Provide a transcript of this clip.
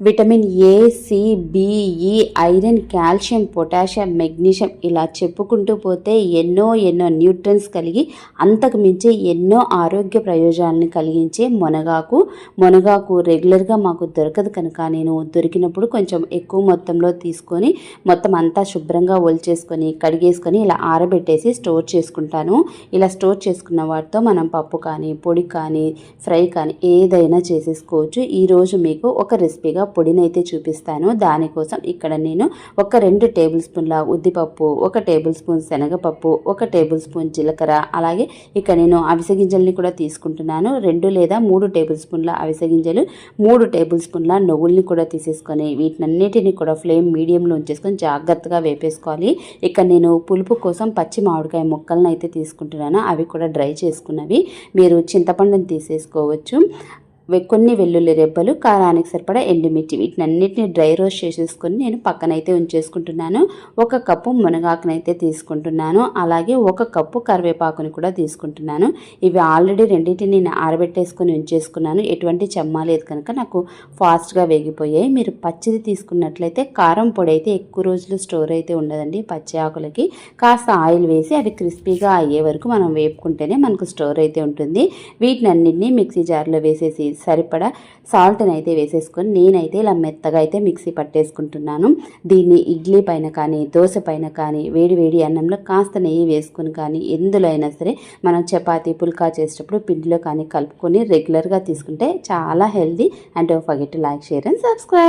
Vitamin A C B E iron calcium potassium magnesium ఇలా చెప్పుకుంటూ పోతే ఎన్నో ఎన్నో న్యూట్రన్స్ కలిగి అంతకు మించి ఎన్నో ఆరోగ్య ప్రయోజనాలను కలిగించే మునగాకు. మునగాకు రెగ్యులర్గా మాకు దొరకదు కనుక నేను దొరికినప్పుడు కొంచెం ఎక్కువ మొత్తంలో తీసుకొని మొత్తం అంతా శుభ్రంగా ఒలిచేసుకొని కడిగేసుకొని ఇలా ఆరబెట్టేసి స్టోర్ చేసుకుంటాను. ఇలా స్టోర్ చేసుకున్న వాటితో మనం పప్పు కానీ పొడి కానీ ఫ్రై కానీ ఏదైనా చేసేసుకోవచ్చు. ఈరోజు మీకు ఒక రెసిపీగా పొడిని అయితే చూపిస్తాను. దానికోసం ఇక్కడ నేను ఒక రెండు టేబుల్ స్పూన్ల ఉద్దిపప్పు ఒక టేబుల్ స్పూన్ శనగపప్పు ఒక టేబుల్ స్పూన్ జీలకర్ర. అలాగే ఇక్కడ నేను అవిసె గింజల్ని కూడా తీసుకుంటున్నాను. రెండు లేదా మూడు టేబుల్ స్పూన్ల అవిసె గింజలు మూడు టేబుల్ స్పూన్ల నువ్వుల్ని కూడా తీసేసుకొని వీటినన్నిటిని కూడా ఫ్లేమ్ మీడియంలో ఉంచేసుకొని జాగ్రత్తగా వేపేసుకోవాలి. ఇక్కడ నేను పులుపు కోసం పచ్చి మామిడికాయ ముక్కలను అయితే తీసుకుంటున్నాను. అవి కూడా డ్రై చేసుకున్నవి. మీరు చింతపండుని తీసేసుకోవచ్చు. కొన్ని వెల్లుల్లి రెబ్బలు కారానికి సరిపడా ఎండుమిర్చి వీటినన్నిటిని డ్రై రోస్ట్ చేసేసుకొని నేను పక్కనైతే ఉంచేసుకుంటున్నాను. ఒక కప్పు మునగాకునైతే తీసుకుంటున్నాను. అలాగే ఒక కప్పు కరివేపాకుని కూడా తీసుకుంటున్నాను. ఇవి ఆల్రెడీ రెండింటిని నేను ఆరబెట్టేసుకొని ఉంచేసుకున్నాను. ఎటువంటి చెమ్మ లేదు కనుక నాకు ఫాస్ట్గా వేగిపోయాయి. మీరు పచ్చిది తీసుకున్నట్లయితే కారం పొడి అయితే ఎక్కువ రోజులు స్టోర్ అయితే ఉండదండి పచ్చి ఆకులకి. కాస్త ఆయిల్ వేసి అవి క్రిస్పీగా అయ్యే వరకు మనం వేపుకుంటేనే మనకు స్టోర్ అయితే ఉంటుంది. వీటిని అన్నింటినీ మిక్సీ జార్లో వేసేసి సరిపడా సాల్ట్ని అయితే వేసేసుకొని నేనైతే ఇలా మెత్తగా అయితే మిక్సీ పట్టేసుకుంటున్నాను. దీన్ని ఇడ్లీ పైన కానీ దోశ పైన కానీ వేడి వేడి అన్నంలో కాస్త నెయ్యి వేసుకొని కానీ ఎందులో అయినా సరే మనం చపాతీ పుల్కా చేసేటప్పుడు పిండిలో కానీ కలుపుకొని రెగ్యులర్గా తీసుకుంటే చాలా healthy. And forget like share and subscribe.